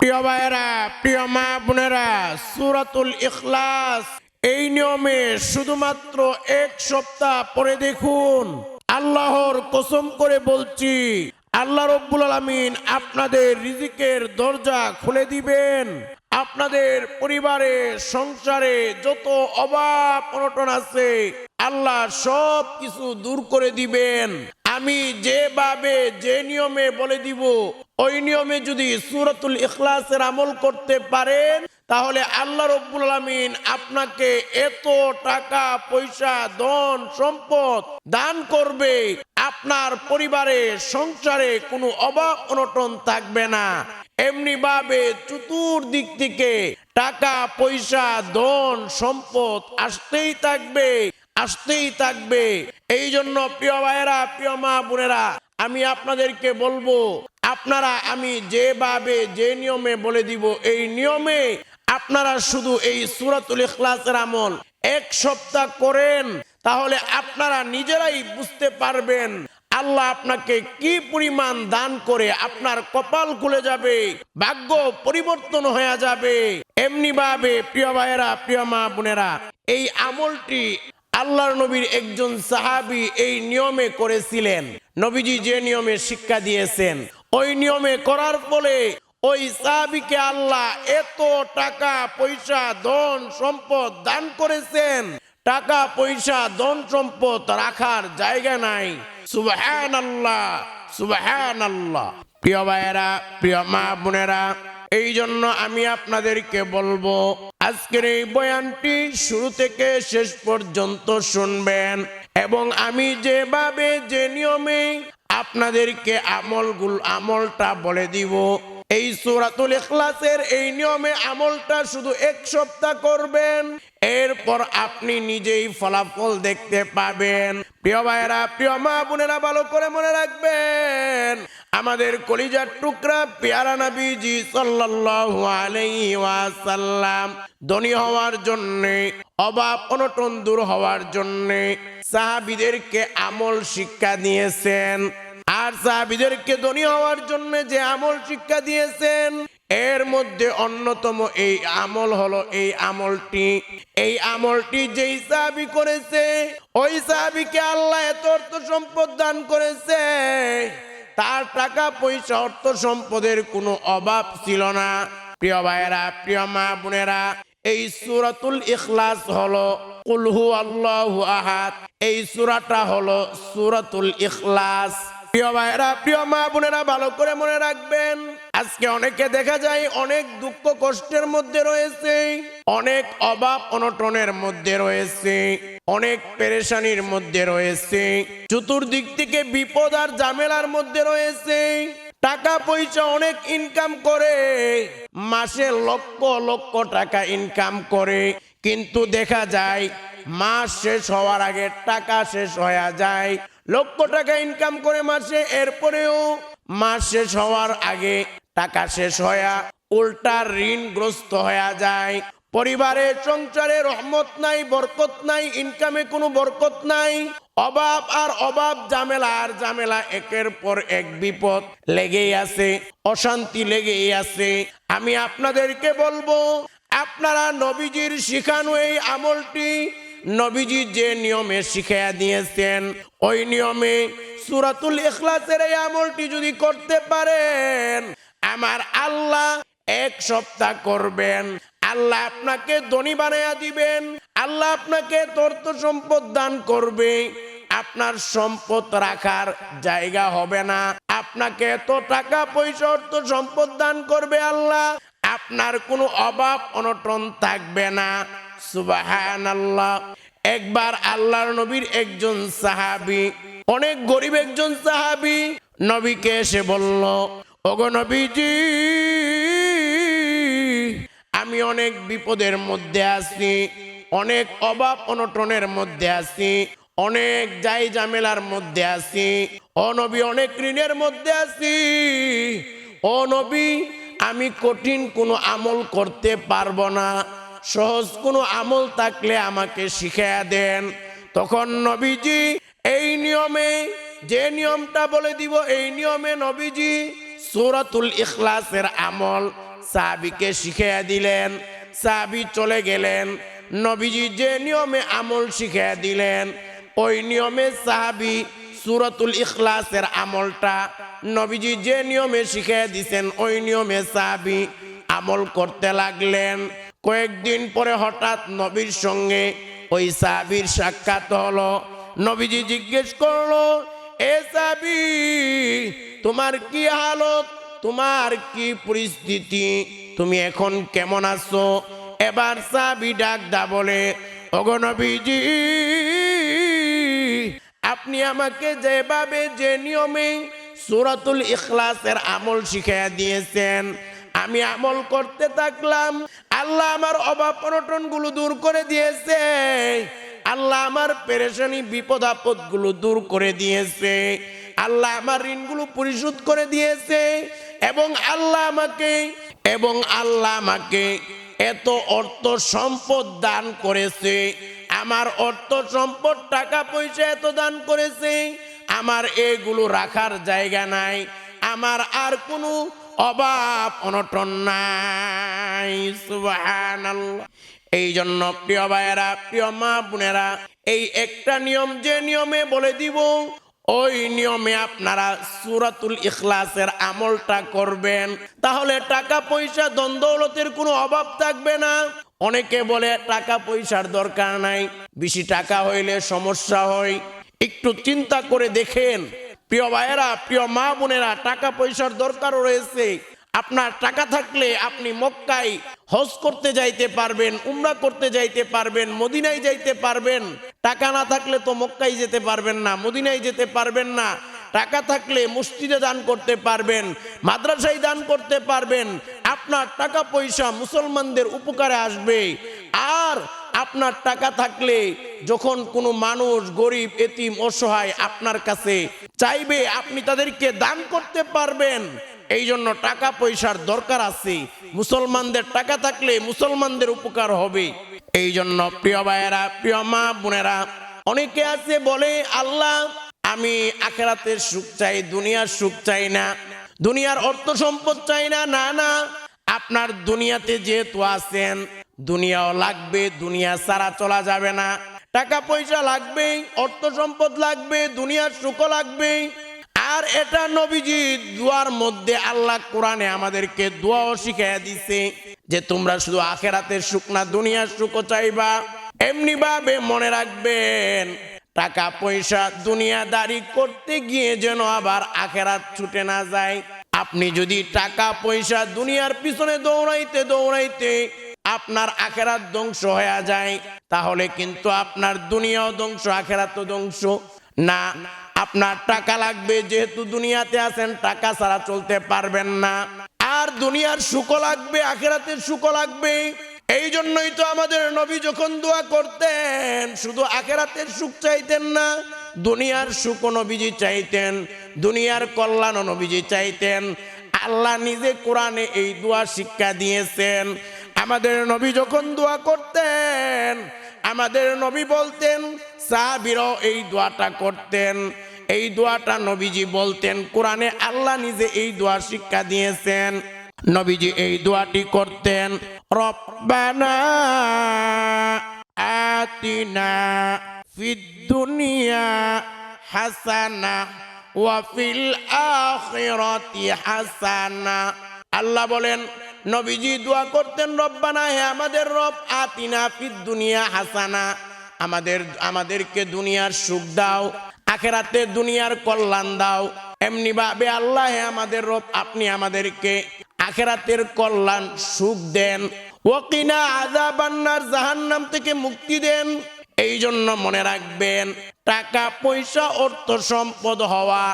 প্রিয় ভাইয়েরা, প্রিয় মা বোনেরা, সুরাতুল ইখলাস, এই নিয়মে শুধুমাত্র এক সপ্তাহ পরে দেখুন। আল্লাহর কসম করে বলছি, আল্লাহ রব্বুল আলমিন আপনাদের রিজিকের দরজা খুলে দিবেন। আপনাদের পরিবারে, সংসারে যত অভাব অনটন আছে, আল্লাহ সব কিছু দূর করে দিবেন। আমি যেভাবে যে নিয়মে বলে দিব, ওই নিয়মে যদি সুরতুল ইখলাসের আমল করতে পারেন, তাহলে আল্লাহ রব্বুল আলমিন আপনাকে এত টাকা, পয়সা, ধন, সম্পদ দান করবে, আপনার পরিবারে, সংসারে কোনো অভাব অনটন থাকবে না। এমনি ভাবে চতুর্দিক থেকে টাকা, পয়সা, ধন, সম্পদ আসতেই থাকবে। আসতেই থাকবে। এই জন্য প্রিয় ভাইয়েরা, প্রিয় মা বোনেরা, আমি আপনাদেরকে বলব, আপনারা আমি যেভাবে যে নিয়মে বলে দিব, এই নিয়মে আপনারা শুধু এই সুরাতুল ইখলাসের আমল এক সপ্তাহ করেন, তাহলে আপনারা নিজেরাই বুঝতে পারবেন আল্লাহ আপনাকে কি পরিমাণ দান করে আপনার কপাল খুলে যাবে, ভাগ্য পরিবর্তন হয়ে যাবে। এমনি ভাবে প্রিয় ভাইয়েরা, প্রিয় মা বোনেরা, এই আমলটি আল্লাহর নবীর একজন সাহাবী এই নিয়মে করেছিলেন। নবীজি যে নিয়মে শিক্ষা দিয়েছেন, ওই নিয়মে করার ফলে ওই সাহাবিকে আল্লাহ এত টাকা, পয়সা, ধন, সম্পদ দান করেছেন। টাকা, পয়সা, ধন, সম্পদ রাখার জায়গা নাই। সুবহান আল্লাহ সুবহান আল্লাহ প্রিয় ভাইয়েরা, প্রিয় মা বোনেরা এই জন্য আমি আপনাদেরকে বলব, আজকের এই বয়ানটি শুরু থেকে শেষ পর্যন্ত শুনবেন এবং আমি যেভাবে যে নিয়মে আপনাদেরকে আমলগুল, আমলটা বলে দিব, এই সুরাতুল ইখলাসের এই নিয়মে আমলটা শুধু এক সপ্তাহ করবেন, এরপর আপনি নিজেই ফলাফল দেখতে পাবেন। প্রিয় ভাইয়েরা, প্রিয় মা বোনেরা, ভালো করে মনে রাখবেন আমাদের কলিজার টুকরা পেয়ারা নবীজি সাল্লাল্লাহু আলাইহি ওয়াসাল্লাম ধনী হওয়ার জন্য, অভাব অনটন দূর হওয়ার জন্য সাহাবীদেরকে আমল শিক্ষা দিয়েছেন। আর সাহাবিদেরকে ধনী হওয়ার জন্য যে আমল শিক্ষা দিয়েছেন, এর মধ্যে অন্যতম এই আমল হলো এই আমলটি। এই আমলটি যেই সাহাবি করেছে, ওই সাহাবিকে আল্লাহ এত অর্থ সম্পদ দান করেছে। তার টাকা পয়সা, অর্থ সম্পদের কোনো অভাব ছিল না। প্রিয় ভাইরা প্রিয় মা বোনেরা, এই সুরাতুল ইখলাস হলো কুলহু আল্লাহ আহাত এই সুরাটা হলো সুরাতুল ইখলাস। প্রিয় ভাইরা প্রিয় মা বোনেরা, ভালো করে মনে রাখবেন আজকে অনেকে দেখা যায় অনেক দুঃখ কষ্টের মধ্যে রয়েছে, অনেক অভাব অনটনের মধ্যে রয়েছে, অনেক পেরেশানির মধ্যে রয়েছে, চতুর্দিক থেকে বিপদ আর ঝামেলার মধ্যে রয়েছে, টাকা পয়সা অনেক ইনকাম করে, মাসে লক্ষ লক্ষ টাকা ইনকাম করে, কিন্তু দেখা যায় মাস শেষ হওয়ার আগে টাকা শেষ হয়ে যায়, লক্ষ টাকা ইনকাম করে মাসে, এরপরেও মাস শেষ হওয়ার আগে টাকা শেষ হয়া উল্টা ঋণগ্রস্ত হয়ে যায়। পরিবারে, সংসারে রহমত নাই, বরকত নাই ইনকামে কোনো বরকত নাই। অভাব আর অভাব, ঝামেলা আর ঝামেলা, একের পর এক বিপদ লেগেই আছে, অশান্তি লেগেই আছে। আমি আপনাদেরকে বলব, আপনারা নবীজির শিখানো এই আমলটি, নবীজি যে নিয়মে শিখাইয়া দিয়েছেন, ওই নিয়মে সুরাতুল ইখলাসের এই আমলটি যদি করতে পারেন আমার আল্লাহ এক সপ্তাহ করবেন। আল্লাহ আপনাকে ধনী বানাইয়া দিবেন। আল্লাহ আপনাকে তর্ত সম্পদ দান করবে। আপনার সম্পদ রাখার জায়গা হবে না। আপনাকে এত টাকা পয়সা, অর্থ সম্পদ দান করবে আল্লাহ। আপনার কোনো অভাব, অনটন থাকবে না। সুবাহান আল্লাহ একবার আল্লাহর নবীর একজন সাহাবি, অনেক গরিব একজন সাহাবি, নবীকে এসে বলল ওগো নবীজি, আমি অনেক বিপদের মধ্যে আছি, অনেক অভাব অনটনের মধ্যে আছি, অনেক যাই ঝামেলার মধ্যে আছি, ও নবী অনেক ঋণের মধ্যে আছি, ও নবী আমি কঠিন কোনো আমল করতে পারব না, সহজ কোনো আমল থাকলে আমাকে শিখাইয়া দেন। তখন নবীজি, এই নিয়মে, যে নিয়মটা বলে দিব, এই নিয়মে নবীজি সুরাতুল ইখলাসের আমল সাহাবিকে শিখিয়ে দিলেন, সাহাবি চলে গেলেন, নবীজি যে নিয়মে আমল শিখিয়ে দিলেন, ওই নিয়মে সাহাবি সুরতুল ইখলাসের আমলটা নবীজি যে নিয়মে শিখিয়ে দিছেন, ওই নিয়মে সাহাবি আমল করতে লাগলেন। কয়েকদিন পরে হঠাৎ নবীর সঙ্গে ওই সাহাবির সাক্ষাৎ হলো, নবীজি জিজ্ঞেস করল, এ সাহাবি তোমার কি হালত? তোমার কি পরিস্থিতি? তুমি এখন কেমন আছো? এবার সাহাবি ডাক দা বলে অগনবীজি আপনি আমাকে যেভাবে যে নিয়মে সুরাতুল ইখলাসের আমল শিখিয়ে দিয়েছেন, আমি আমল করতে থাকলাম, আল্লাহ আমার অভাব অনটনগুলো দূর করে দিয়েছে, আল্লাহ আমার পেরেশানি বিপদ আপদগুলো দূর করে দিয়েছে আল্লাহ আমার ঋণগুলো পরিশোধ করে দিয়েছে এবং আল্লাহ আমাকে, এবং আল্লাহ আমাকে এত অর্থ সম্পদ দান করেছে। আমার অর্থ সম্পদ, টাকা পয়সা এত দান করেছে। আমার এগুলো রাখার জায়গা নাই। আমার আর কোনো অভাব, অনটন নাই। এই জন্য প্রিয় ভাইয়েরা, প্রিয় মা বোনেরা, এই একটা নিয়ম যে নিয়মে বলে দিব ওই নিয়মে আপনারা সুরাতুল ইখলাসের আমলটা করবেন। তাহলে টাকা পয়সা দ্বন্দ্বলতের কোনো অভাব থাকবে না। অনেকে বলে টাকা পয়সার দরকার নাই, বেশি টাকা হইলে সমস্যা হয়। একটু চিন্তা করে দেখেন। প্রিয় ভাইয়েরা, প্রিয় মা বোনেরা, টাকা পয়সার দরকারও রয়েছে। আপনার টাকা থাকলে আপনি মক্কায় হজ করতে যাইতে পারবেন, উমরা করতে যাইতে পারবেন, মদিনায় যাইতে পারবেন। টাকা না থাকলে তো মক্কাই যেতে পারবেন না, মদিনায় যেতে পারবেন না। টাকা থাকলে মসজিদে দান করতে পারবেন, মাদ্রাসায় দান করতে পারবেন। আপনার টাকা পয়সা মুসলমানদের উপকারে আসবে। আর আপনার টাকা থাকলে যখন কোনো মানুষ, গরিব, এতিম, অসহায় আপনার কাছে চাইবে, আপনি তাদেরকে দান করতে পারবেন। এই জন্য টাকা পয়সার দরকার আছে। মুসলমানদের টাকা থাকলে মুসলমানদের উপকার হবে। এই জন্য প্রিয় ভাইয়েরা, প্রিয় মা বোনেরা, অনেকে আছে বলে, আল্লাহ, আমি আখেরাতের সুখ চাই, দুনিয়ার সুখ চাই না। দুনিয়ার অর্থ সম্পদ চাই না না না। আপনার দুনিয়াতে যেহেতু আছেন, দুনিয়াও লাগবে, দুনিয়া সারা চলা যাবে না। টাকা পয়সা লাগবে, অর্থ সম্পদ লাগবে, দুনিয়ার সুখ লাগবে। আর এটা নবীজি দুয়ার মধ্যে আল্লাহ কোরআনে আমাদেরকে দোয়াও শিখাইয়া দিছে। যে তোমরা শুধু আখেরাতের সুখ না দুনিয়ার সুখও চাইবা, এমনি ভাবে মনে রাখবেন, টাকা পয়সা দুনিয়াদারি করতে গিয়ে যেন আবার আখেরাত ছুটে না যায়। আপনি যদি টাকা পয়সা দুনিয়ার পিছনে দৌড়াইতে দৌড়াইতে আপনার আখেরাত ধ্বংস হয়ে যায়, তাহলে কিন্তু আপনার দুনিয়াও ধ্বংস, আখেরাতও ধ্বংস। না, আপনার টাকা লাগবে, যেহেতু দুনিয়াতে আছেন, টাকা ছাড়া চলতে পারবেন না। আর দুনিয়ার সুখ লাগবে, আখেরাতের সুখ লাগবে। এই জন্যই তো আমাদের নবী যখন দোয়া করতেন, শুধু আখেরাতের সুখ চাইতেন না, দুনিয়ার সুখ নবীজি চাইতেন, দুনিয়ার কল্যাণ নবীজি চাইতেন। আল্লাহ নিজে কোরআনে এই দোয়া শিক্ষা দিয়েছেন। আমাদের নবী যখন দোয়া করতেন, আমাদের নবী বলতেন সাহাবিরাও এই দোয়াটা করতেন। এই দোয়াটা নবীজি বলতেন, কোরআনে আল্লাহ নিজে এই দোয়া শিক্ষা দিয়েছেন। নবীজি এই দোয়াটি করতেন, রব্বানা আতিনা ফিদ দুনিয়া হাসানা ওয়া ফিল আখিরাতি হাসানা। আল্লাহ বলেন, নবীজি দোয়া করতেন, রব্বানা, হে আমাদের রব, আতিনা ফিদ দুনিয়া হাসানা। আমাদের, আমাদেরকে দুনিয়ার সুখ দাও আখেরাতে দুনিয়ার কল্যাণ দাও। এমনি ভাবে আল্লাহ আমাদের রব, আপনি আমাদেরকে আখেরাতের কল্যাণ সুখ দেন। ওকিনা আজাবান্নার জাহান্নাম থেকে মুক্তি দেন। এই জন্য মনে রাখবেন, টাকা, পয়সা, অর্থ সম্পদ হওয়া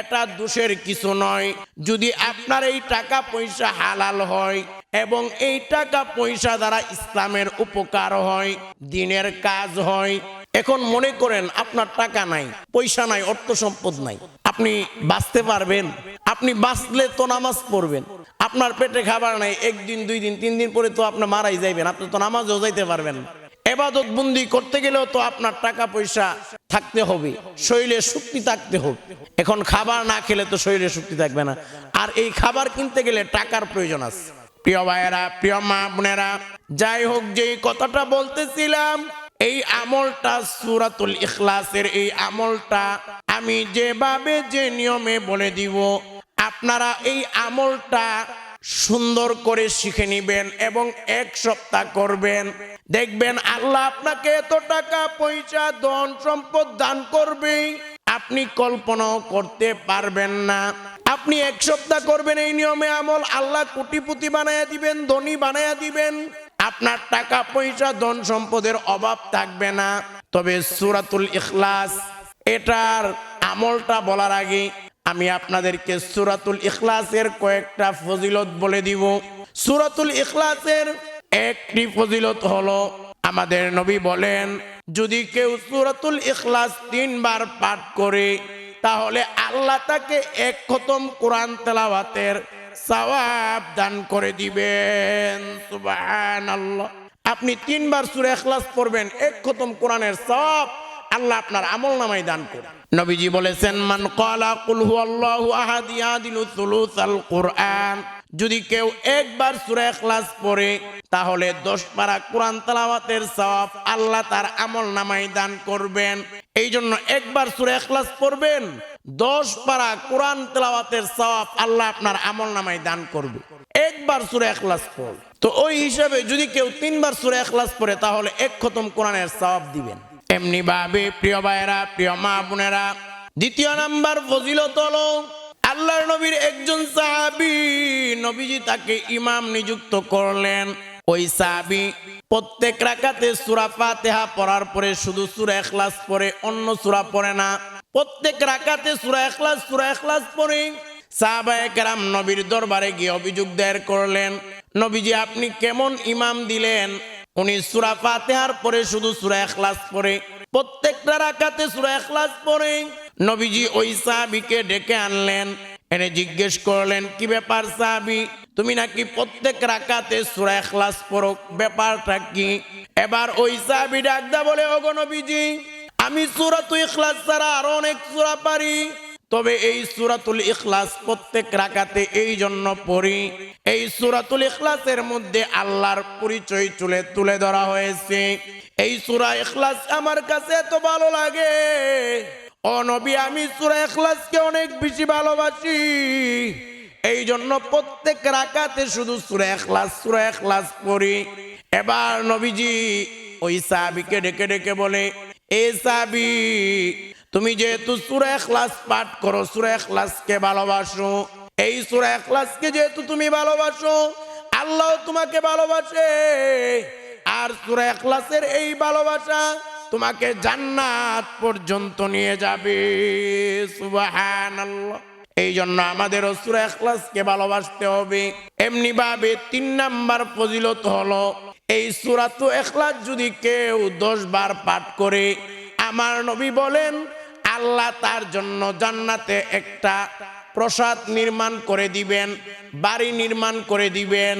এটা দোষের কিছু নয়। যদি আপনার এই টাকা, পয়সা হালাল হয় এবং এই টাকা, পয়সা দ্বারা ইসলামের উপকার হয়, দিনের কাজ হয় এখন মনে করেন আপনার টাকা নাই, পয়সা নাই, অর্থ সম্পদ নাই। আপনি বাঁচতে পারবেন, আপনি বাঁচলে তো নামাজ পড়বেন। আপনার পেটে খাবার নাই, একদিন, দুই দিন, তিন দিন পরে তো আপনি মারাই যাইবেন, আপনি তো নামাজও যাইতে পারবেন এবাদত বন্দি করতে গেলেও তো আপনার টাকা, পয়সা থাকতে হবে, শরীরে শক্তি থাকতে হবে। এখন খাবার না খেলে তো শরীরে শক্তি থাকবে না। আর এই খাবার কিনতে গেলে টাকার প্রয়োজন আছে। প্রিয় ভাইয়েরা, প্রিয় মা বোনেরা, যাই হোক, যেই কথাটা বলতেছিলাম এই আমলটা সুরাতুল ইখলাসের এই আমলটা আমি যেভাবে যে নিয়মে বলে দিব, আপনারা এই আমলটা সুন্দর করে শিখে নিবেন এবং এক সপ্তাহ করবেন। দেখবেন আল্লাহ আপনাকে এত টাকা, পয়সা, ধন, সম্পদ দান করবে আপনি কল্পনাও করতে পারবেন না। আপনি এক সপ্তাহ করবেন এই নিয়মে আমল, আল্লাহ কোটিপতি বানায়া দিবেন, ধনী বানায়া দিবেন। আপনার টাকা, পয়সা, ধন সম্পদের অভাব থাকবে না। তবে সুরাতুল ইখলাস, এটার আমলটা বলার আগে আমি আপনাদেরকে সুরাতুল ইখলাসের কয়েকটা ফজিলত বলে দিব। সুরাতুল ইখলাসের একটি ফজিলত হলো, আমাদের নবী বলেন, যদি কেউ সুরাতুল ইখলাস তিনবার পাঠ করে, তাহলে আল্লাহ তাকে এক খতম কোরআন তেলাওয়াতের সওয়াব দান করে দিবেন। সুবহানাল্লাহ। আপনি তিনবার সূরা ইখলাস পড়বেন, এক খতম কোরআনের সওয়াব আল্লাহ আপনার আমল নামাই দান করুন নবীজি বলেছেন, মান ক্বালা কুল হুয়াল্লাহু আহাদ ইয়াদিলু সুলুসাল কুরআন। যদি কেউ একবার সূরা ইখলাস পড়ে, তাহলে দশ পারা কোরআন তেলাওয়াতের সওয়াব আল্লাহ তার আমল নামাই দান করবেন। এই জন্য একবার সুরে ইখলাস পড়বেন, দশ পারা কোরআন তেলাওয়াতের সওয়াব আল্লাহ আপনার আমল নামাই দান করবে। একবার সূরা ইখলাস পড়। তো ওই হিসাবে যদি কেউ তিনবার সূরা ইখলাস পড়ে, তাহলে এক খতম কোরআনের সওয়াব দিবেন। এমনি ভাবে, প্রিয় ভাইয়েরা, প্রিয় মা বোনেরা, দ্বিতীয় নাম্বার ফজিলত হলো, আল্লাহর নবীর একজন সাহাবি, নবীজি তাকে ইমাম নিযুক্ত করলেন। ওই সাহাবি প্রত্যেক রাকাতে সূরা ফাতিহা পড়ার পরে শুধু সূরা ইখলাস পড়ে, অন্য সূরা পড়ে না। প্রত্যেক রাকাতে সূরা ইখলাস সূরা ইখলাস পড়ে। সাহাবায়ে কেরাম নবীর দরবারে গিয়ে অভিযোগ দায়ের করলেন, নবীজি আপনি কেমন ইমাম দিলেন? উনি সূরা ফাতিহার পরে শুধু সূরা ইখলাস পড়ে। প্রত্যেকটা রাকাতে সূরা ইখলাস পড়ে। নবীজি ওই সাহাবীকে ডেকে আনলেন। এনে জিজ্ঞেস করলেন, কি ব্যাপার সাহাবী? তুমি নাকি প্রত্যেক রাকাতে সূরা ইখলাস পড়ো? ব্যাপারটা কি? এবার ওই সাহাবী ডাকদা বলে, ওগো নবীজি, আমি সূরাতুল ইখলাস ছাড়া আরও অনেক সূরা পারি। তবে এই সুরাতুল ইখলাস প্রত্যেক রাকাতে এই জন্য পড়ি। এই সুরাতুল ইখলাসের মধ্যে আল্লাহর পরিচয় তুলে তুলে ধরা হয়েছে। এই সুরা ইখলাস আমার কাছে এত ভালো লাগে। ও নবী, আমি সুরা ইখলাসকে অনেক বেশি ভালোবাসি। এই জন্য প্রত্যেক রাকাতে শুধু সুরা ইখলাস সুরা ইখলাস পড়ি। এবার নবীজি ওই সাহাবিকে ডেকে ডেকে বলে, এ সাহাবি, তুমি যেহেতু সুরা এখলাস পাঠ করো, সুরা এখলাসকে ভালোবাসো। এই সুরা এখলাসকে যেহেতু তুমি ভালোবাসো, আল্লাহ তোমাকে ভালোবাসে। আর সুরা এখলাসের এই ভালোবাসা তোমাকে জান্নাত পর্যন্ত নিয়ে যাবে। এই জন্য আমাদেরও সুরা এখলাসকে ভালোবাসতে হবে। এমনি ভাবে তিন নাম্বার ফজিলত হলো, এই সুরাতু এখলাস যদি কেউ দশ বার পাঠ করে, আমার নবী বলেন, আল্লাহ তার জন্য জান্নাতে একটা প্রসাদ নির্মাণ করে দিবেন, বাড়ি নির্মাণ করে দিবেন।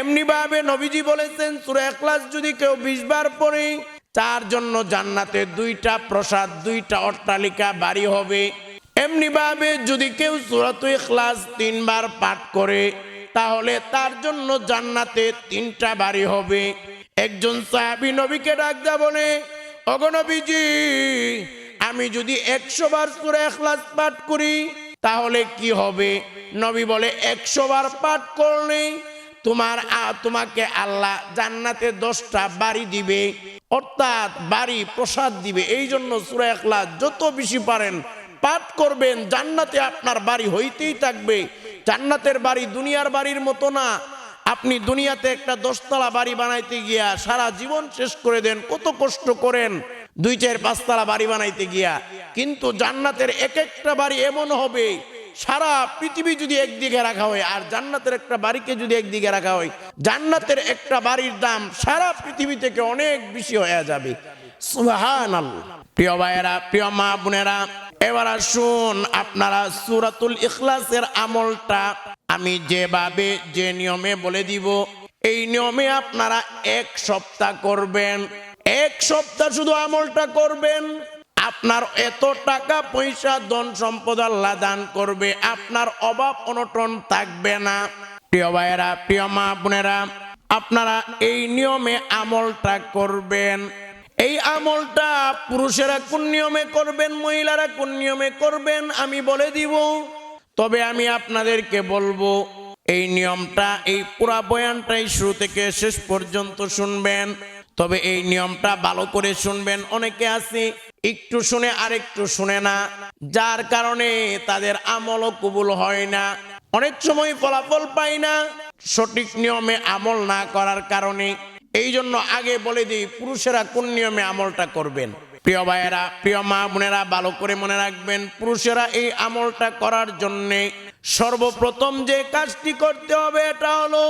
এমনি ভাবে নবীজি বলেছেন, সুরা এখলাস যদি কেউ বিশ বার পড়ে তার জন্য জান্নাতে দুইটা প্রসাদ, দুইটা অট্টালিকা, বাড়ি হবে। এমনি ভাবে যদি কেউ সুরাত তিনবার পাঠ করে, তাহলে তার জন্য জান্নাতে তিনটা বাড়ি হবে। একজন সাহাবী নবীকে ডাক বলে অগনবীজি আমি যদি একশো বার সুরা এখলাস পাঠ করি, তাহলে কি হবে? নবী বলে, একশো বার পাঠ করলে তোমার তোমাকে আল্লাহ জান্নাতে দশটা বাড়ি দিবে। অর্থাৎ বাড়ি, প্রসাদ দিবে। এই জন্য সুরা একলা যত বেশি পারেন পাঠ করবেন। জান্নাতে আপনার বাড়ি হইতেই থাকবে। জান্নাতের বাড়ি দুনিয়ার বাড়ির মতো না। আপনি দুনিয়াতে একটা দশতলা বাড়ি বানাইতে গিয়া সারা জীবন শেষ করে দেন, কত কষ্ট করেন। দুই চার পাঁচতলা বাড়ি বানাইতে গিয়া। কিন্তু জান্নাতের এক একটা বাড়ি এমন হবে সারা পৃথিবী যদি একদিকে রাখা হয়, আর জান্নাতের একটা বাড়িকে যদি একদিকে রাখা হয়, জান্নাতের একটা বাড়ির দাম সারা পৃথিবী থেকে অনেক বেশি হয়ে যাবে। প্রিয় ভাইয়েরা, প্রিয় মা বোনেরা, এবার আসুন আপনারা সুরাতুল ইখলাসের আমলটা আমি যেভাবে, যে নিয়মে বলে দিব, এই নিয়মে আপনারা এক সপ্তাহ করবেন। এক সপ্তাহ শুধু আমলটা করবেন। আপনার এত টাকা পয়সা ধন সম্পদ আল্লাহ দান করবে, আপনার অভাব অনটন থাকবে না। প্রিয় ভাইয়েরা, প্রিয় মা বোনেরা, আপনারা এই নিয়মে আমলটা করবেন। এই আমলটা পুরুষেরা কোন নিয়মে করবেন, মহিলারা কোন নিয়মে করবেন, আমি বলে দিব। তবে আমি আপনাদেরকে বলব, এই নিয়মটা, এই পুরা বয়ানটাই শুরু থেকে শেষ পর্যন্ত শুনবেন। তবে এই নিয়মটা ভালো করে শুনবেন। অনেকে আছে একটু শুনে আরেকটু শুনে না। যার কারণে তাদের আমলও কবুল হয় না। অনেক সময় ফলাফল পায় না। সঠিক নিয়মে আমল না করার কারণে। এই জন্য আগে বলে দিই, পুরুষেরা কোন নিয়মে আমলটা করবেন? প্রিয় ভাইয়েরা, প্রিয় মা বোনেরা, ভালো করে মনে রাখবেন, পুরুষেরা এই আমলটা করার জন্যে সর্বপ্রথম যে কাজটি করতে হবে, এটা হলো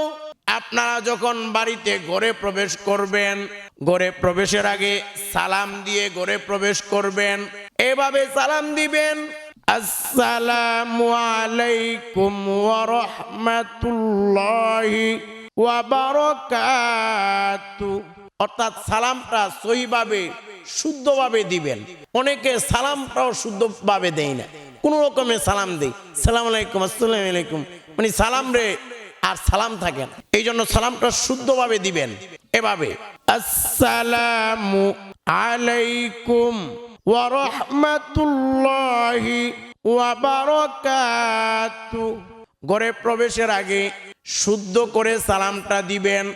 আপনারা যখন বাড়িতে ঘরে প্রবেশ করবেন, ঘরে প্রবেশের আগে সালাম দিয়ে ঘরে প্রবেশ করবেন, এভাবে সালাম দিবেন, আসসালামু আলাইকুম ওয়া রাহমাতুল্লাহি অর্থাৎ সালামটা সহিভাবে, শুদ্ধভাবে দিবেন। অনেকে সালামটাও শুদ্ধভাবে দেয় না। কোন রকমে সালাম দেই সালাম আলাইকুম, আসসালামু আলাইকুম। মানে সালাম রে আর সালাম থাকেন। এই জন্য সালামটা শুদ্ধভাবে দিবেন। এভাবে। আসসালামু আলাইকুম ওয়া রাহমাতুল্লাহি ওয়া বারাকাতু। ঘরে প্রবেশের আগে শুদ্ধ করে সালামটা দিবেন।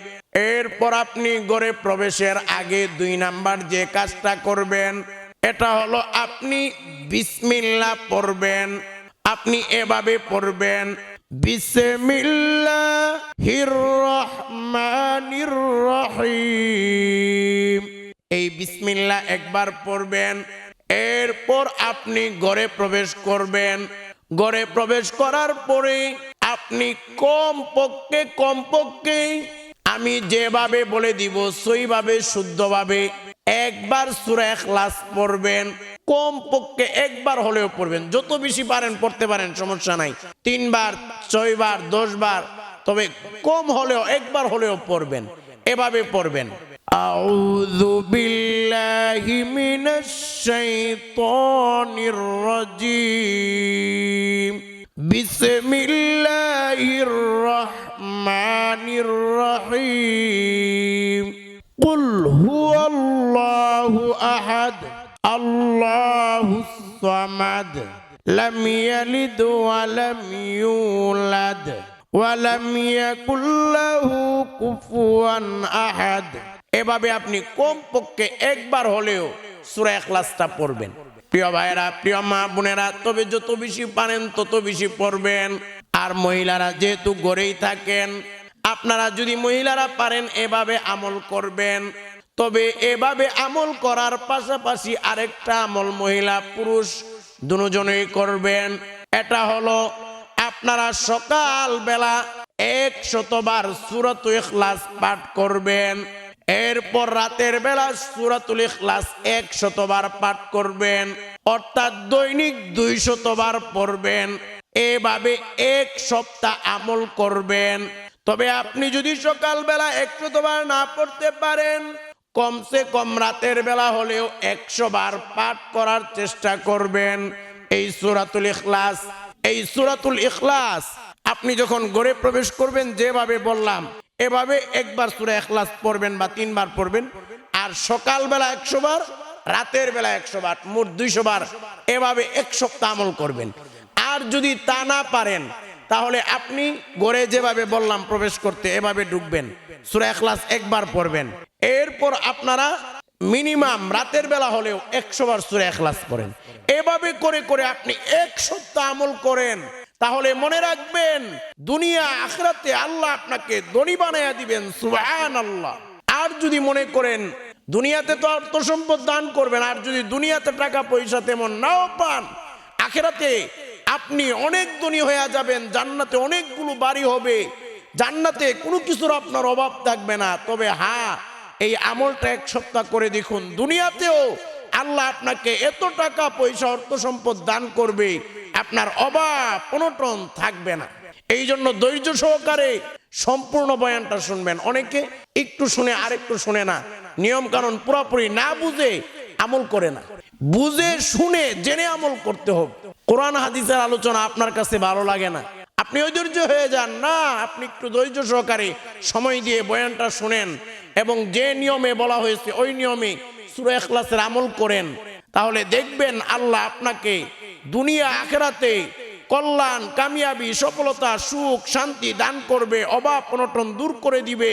এরপর আপনি ঘরে প্রবেশের আগে দুই নাম্বার যে কাজটা করবেন এটা হলো আপনি বিসমিল্লাহ পড়বেন। আপনি এভাবে পড়বেন বিসমিল্লাহির রহমানির রহিম। এই বিসমিল্লাহ একবার পড়বেন, এরপর আপনি ঘরে প্রবেশ করবেন। ঘরে প্রবেশ করার পরে আপনি কম পক্ষে কম পক্ষে আমি যেভাবে বলে দিব, সেইভাবে, শুদ্ধভাবে একবার সুরা এখলাস পড়বেন। কম পক্ষে একবার হলেও পড়বেন যত বেশি পারেন পড়তে পারেন সমস্যা নাই তিনবার ছয়বার দশবার তবে কম হলেও একবার হলেও পড়বেন এভাবে পড়বেন أعوذ بالله من الشيطان الرجيم بسم الله الرحمن الرحيم قل هو الله أحد الله الصمد لم يلد ولم يولد ولم يكن له كفوا أحد এভাবে আপনি কমপক্ষে একবার হলেও সূরা ইখলাসটা পড়বেন প্রিয় ভাইয়েরা প্রিয় মা বোনেরা তবে যত বেশি পারেন তত বেশি পড়বেন আর মহিলারা যেহেতু গড়েই থাকেন আপনারা যদি মহিলারা পারেন এভাবে আমল করবেন তবে এভাবে আমল করার পাশাপাশি আরেকটা আমল মহিলা পুরুষ দুজনেই করবেন। এটা হলো আপনারা সকাল বেলা এক শতবার সুরত ইখলাস পাঠ করবেন। এরপর রাতের বেলা সুরাতুল ইখলাস এক শতবার পাঠ করবেন। অর্থাৎ দৈনিক দুই শতবার পড়বেন। এভাবে এক সপ্তাহ আমল করবেন। তবে আপনি যদি সকালবেলা এক শতবার না পড়তে পারেন কমসে কম রাতের বেলা হলেও একশো বার পাঠ করার চেষ্টা করবেন। এই সুরাতুল ইখলাস, এই সুরাতুল ইখলাস, আপনি যখন গড়ে প্রবেশ করবেন, যেভাবে বললাম, এভাবে একবার সুরা এখলাস পড়বেন বা তিনবার পড়বেন, আর সকালবেলা একশো বার, রাতের বেলা একশো বার, মোট দুইশো বার, এভাবে এক সপ্তাহ আমল করবেন। আর যদি তা না পারেন তাহলে আপনি গড়ে যেভাবে বললাম প্রবেশ করতে এভাবে ঢুকবেন। সুরা এখলাস একবার পড়বেন। এরপর আপনারা মিনিমাম রাতের বেলা হলেও একশো বার সুরা এখলাস পড়েন। এভাবে করে করে আপনি এক সপ্তাহ আমল করেন। তাহলে মনে রাখবেন, দুনিয়া, আখরাতে আল্লাহ আপনাকে ধনী বানাইয়া দিবেন সুবহান আল্লাহ আর যদি মনে করেন, দুনিয়াতে তো অর্থ সম্পদ দান করবেন, আর যদি দুনিয়াতে টাকা পয়সা তেমন নাও পান, আখেরাতে আপনি অনেক ধনী হয়ে যাবেন, জান্নাতে অনেকগুলো বাড়ি হবে। জান্নাতে কোনো কিছুর আপনার অভাব থাকবে না। তবে হ্যাঁ এই আমলটা এক সপ্তাহ করে দেখুন। দুনিয়াতেও আল্লাহ আপনাকে এত টাকা, পয়সা, অর্থ সম্পদ দান করবে, আপনার অভাব অনটন থাকবে না। এই জন্য ধৈর্য সহকারে সম্পূর্ণ বয়ানটা শুনবেন। অনেকে একটু শুনে আরেকটু শুনে না। নিয়ম কানুন পুরোপুরি না বুঝে আমল করে না। বুঝে, শুনে, জেনে আমল করতে হবে। কোরআন হাদিসের আলোচনা আপনার কাছে ভালো লাগে না? আপনি অধৈর্য হয়ে যান। না, আপনি একটু ধৈর্য সহকারে সময় দিয়ে বয়ানটা শুনেন এবং যে নিয়মে বলা হয়েছে, ওই নিয়মে সুরা এখলাসের আমল করেন। তাহলে দেখবেন আল্লাহ আপনাকে দুনিয়া, আখেরাতে কল্যাণ, কামিয়াবি, সফলতা, সুখ, শান্তি দান করবে, অভাব অনটন দূর করে দিবে।